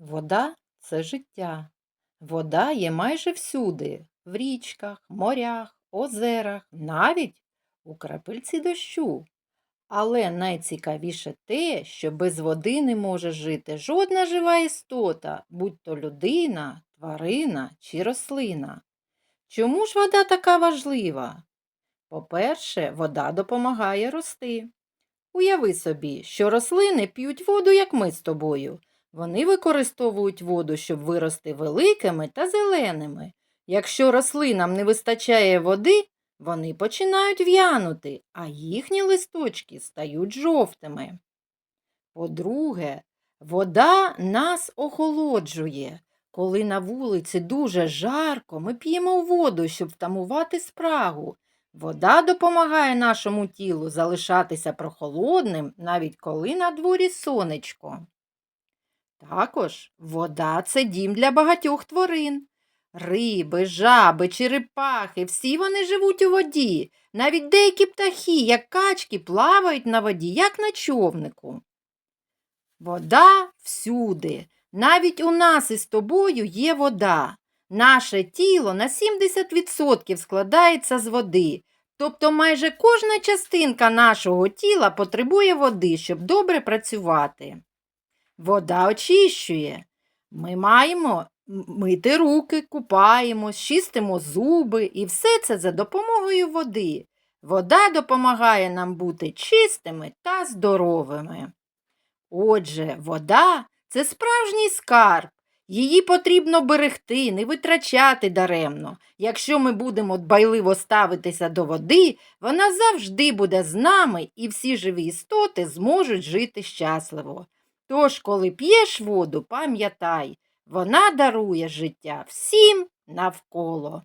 Вода це життя. Вода є майже всюди, в річках, морях, озерах, навіть у крапельці дощу. Але найцікавіше те, що без води не може жити жодна жива істота, будь то людина, тварина чи рослина. Чому ж вода така важлива? По-перше, вода допомагає рости. Уяви собі, що рослини п'ють воду, як ми з тобою. Вони використовують воду, щоб вирости великими та зеленими. Якщо рослинам не вистачає води, вони починають в'янути, а їхні листочки стають жовтими. По-друге, вода нас охолоджує. Коли на вулиці дуже жарко, ми п'ємо воду, щоб втамувати спрагу. Вода допомагає нашому тілу залишатися прохолодним, навіть коли на дворі сонечко. Також вода це дім для багатьох тварин. Риби, жаби, черепахи, всі вони живуть у воді. Навіть деякі птахи, як качки, плавають на воді, як на човнику. Вода всюди. Навіть у нас із тобою є вода. Наше тіло на 70% складається з води. Тобто майже кожна частинка нашого тіла потребує води, щоб добре працювати. Вода очищує. Ми маємо мити руки, купаємось, чистимо зуби і все це за допомогою води. Вода допомагає нам бути чистими та здоровими. Отже, вода це справжній скарб. Її потрібно берегти, не витрачати даремно. Якщо ми будемо дбайливо ставитися до води, вона завжди буде з нами і всі живі істоти зможуть жити щасливо. Тож, коли п'єш воду, пам'ятай, вона дарує життя всім навколо.